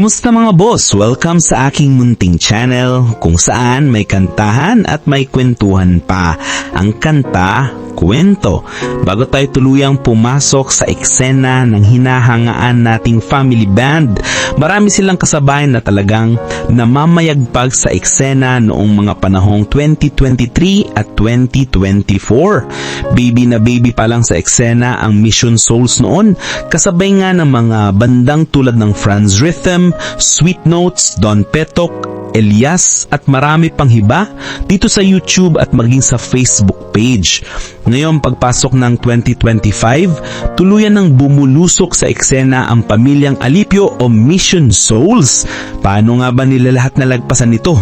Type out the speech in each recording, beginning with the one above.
Kamusta mga boss? Welcome sa aking munting channel kung saan may kantahan at may kwentuhan pa. Ang kanta, kwento. Bago tayo tuluyang pumasok sa eksena ng hinahangaan nating family band, marami silang kasabayan na talagang namamayagpag sa eksena noong mga panahong 2023 at 2024. Baby na baby pa lang sa eksena ang Mission Souls noon, kasabay nga ng mga bandang tulad ng Franz Rhythm, Sweet Notes, Don Petok, Elias at marami pang hiba dito sa YouTube at maging sa Facebook page. Ngayon pagpasok ng 2025, tuluyan ng bumulusok sa eksena ang pamilyang Alipio o Mission Souls. Paano nga ba nila lahat nalagpasan ito?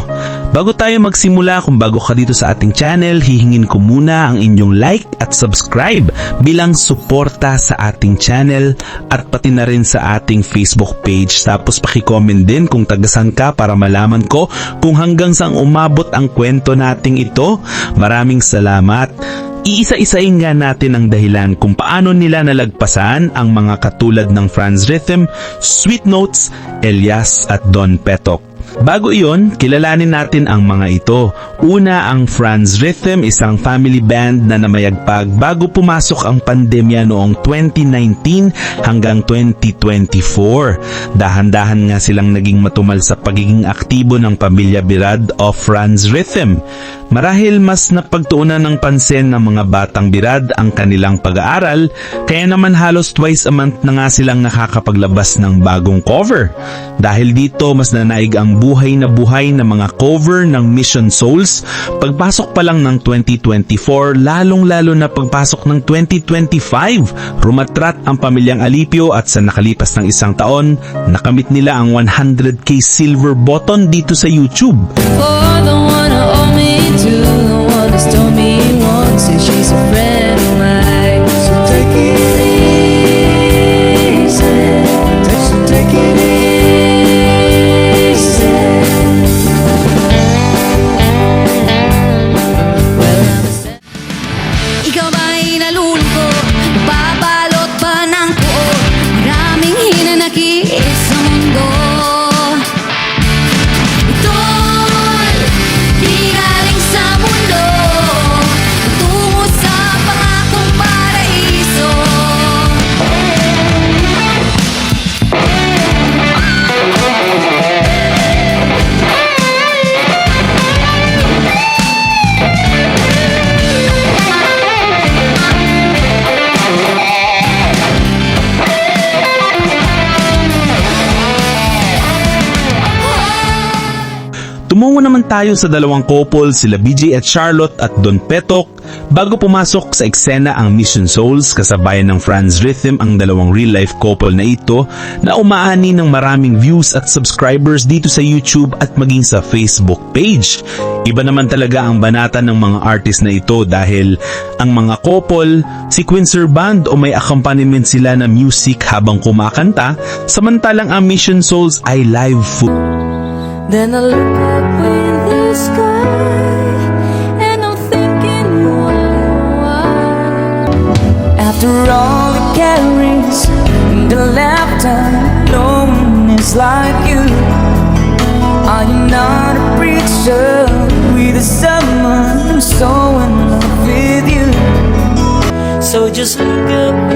Bago tayo magsimula, kung bago ka dito sa ating channel, hihingin ko muna ang inyong like at subscribe bilang suporta sa ating channel at pati na rin sa ating Facebook page. Tapos pakicomment din kung tagasan ka para malaman ko kung hanggang saan umabot ang kwento nating ito. Maraming salamat. Iisa-isain nga natin ang dahilan kung paano nila nalagpasan ang mga katulad ng Franz Rhythm, Sweet Notes, Elias at Don Petok. Bago iyon, kilalanin natin ang mga ito. Una ang Franz Rhythm, isang family band na namayagpag bago pumasok ang pandemya noong 2019 hanggang 2024. Dahan-dahan nga silang naging matumal sa pagiging aktibo ng pamilya Birad of Franz Rhythm. Marahil mas napagtuunan ng pansin ng mga batang birad ang kanilang pag-aaral, kaya naman halos twice a month na nga silang nakakapaglabas ng bagong cover. Dahil dito mas nanaig ang buhay na buhay na mga cover ng Mission Souls, pagpasok pa lang ng 2024, lalong-lalo na pagpasok ng 2025, rumatrat ang pamilyang Alipio at sa nakalipas ng isang taon, nakamit nila ang 100k silver button dito sa YouTube. For Tumungo naman tayo sa dalawang couple sila BJ at Charlotte at Don Petok bago pumasok sa eksena ang Mission Souls kasabayan ng Franz Rhythm ang dalawang real-life couple na ito na umaani ng maraming views at subscribers dito sa YouTube at maging sa Facebook page. Iba naman talaga ang banata ng mga artist na ito dahil ang mga couple, sequencer band o may accompaniment sila na music habang kumakanta samantalang ang Mission Souls ay live food. Then I look up in the sky and I'm thinking why? After all the carries and the laughter, no one is like you. Are you not a preacher with someone so in love with you? So just look up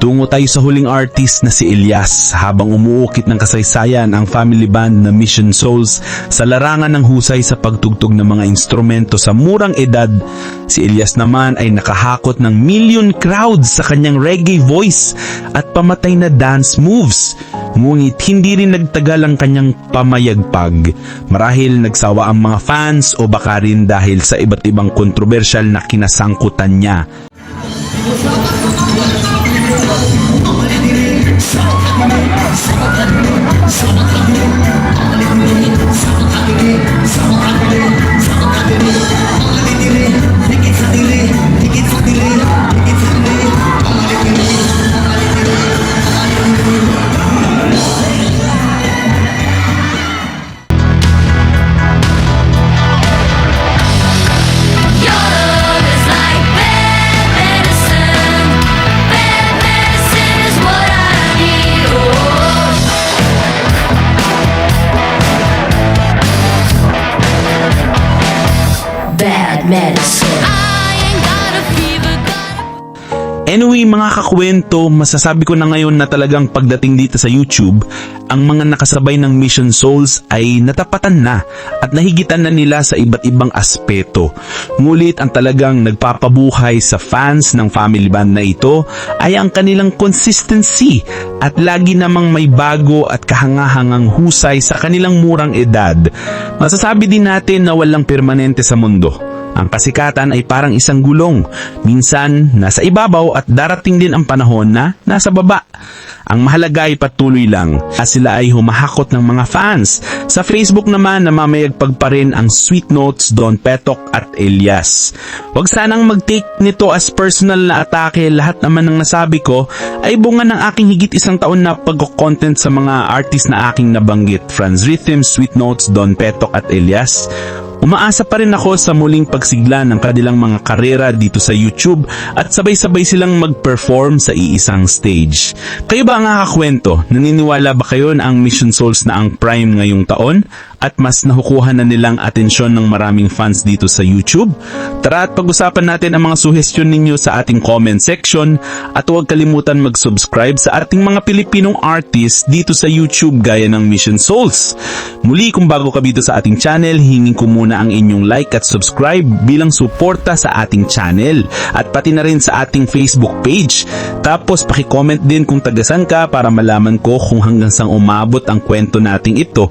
Tungo tayo sa huling artist na si Elias habang umuukit ng kasaysayan ang family band na Mission Souls sa larangan ng husay sa pagtugtog ng mga instrumento sa murang edad. Si Elias naman ay nakahakot ng million crowds sa kanyang reggae voice at pamatay na dance moves. Ngunit hindi rin nagtagal ang kanyang pamayagpag. Marahil nagsawa ang mga fans o baka rin dahil sa iba't ibang kontrobersyal na kinasangkutan niya. some of them Anyway mga kakwento, masasabi ko na ngayon na talagang pagdating dito sa YouTube, ang mga nakasabay ng Mission Souls ay natapatan na at nahigitan na nila sa iba't ibang aspeto. Ngulit ang talagang nagpapabuhay sa fans ng family band na ito ay ang kanilang consistency at lagi namang may bago at kahangahangang husay sa kanilang murang edad. Masasabi din natin na walang permanente sa mundo. Ang kasikatan ay parang isang gulong. Minsan, nasa ibabaw at darating din ang panahon na nasa baba. Ang mahalaga ay patuloy lang. Sila ay humahakot ng mga fans. Sa Facebook naman, namamayagpag pa rin ang Sweet Notes, Don Petok at Elias. Huwag sanang mag-take nito as personal na atake. Lahat naman ng nasabi ko ay bunga ng aking higit isang taon na pag-content sa mga artist na aking nabanggit. Franz Rhythm, Sweet Notes, Don Petok at Elias. Umaasa pa rin ako sa muling pagsigla ng kanilang mga karera dito sa YouTube at sabay-sabay silang mag-perform sa iisang stage. Kayo ba ang kakakwento? Naniniwala ba kayo na ang Mission Souls na ang prime ngayong taon? At mas nakukuha na nilang atensyon ng maraming fans dito sa YouTube? Tara at pag-usapan natin ang mga suhestyon ninyo sa ating comment section at huwag kalimutan mag-subscribe sa ating mga Pilipinong artists dito sa YouTube gaya ng Mission Souls. Muli kung bago ka dito sa ating channel, hingin ko muna ang inyong like at subscribe bilang suporta sa ating channel at pati na rin sa ating Facebook page. Tapos paki-comment din kung tagasan ka para malaman ko kung hanggang saan umabot ang kwento nating ito.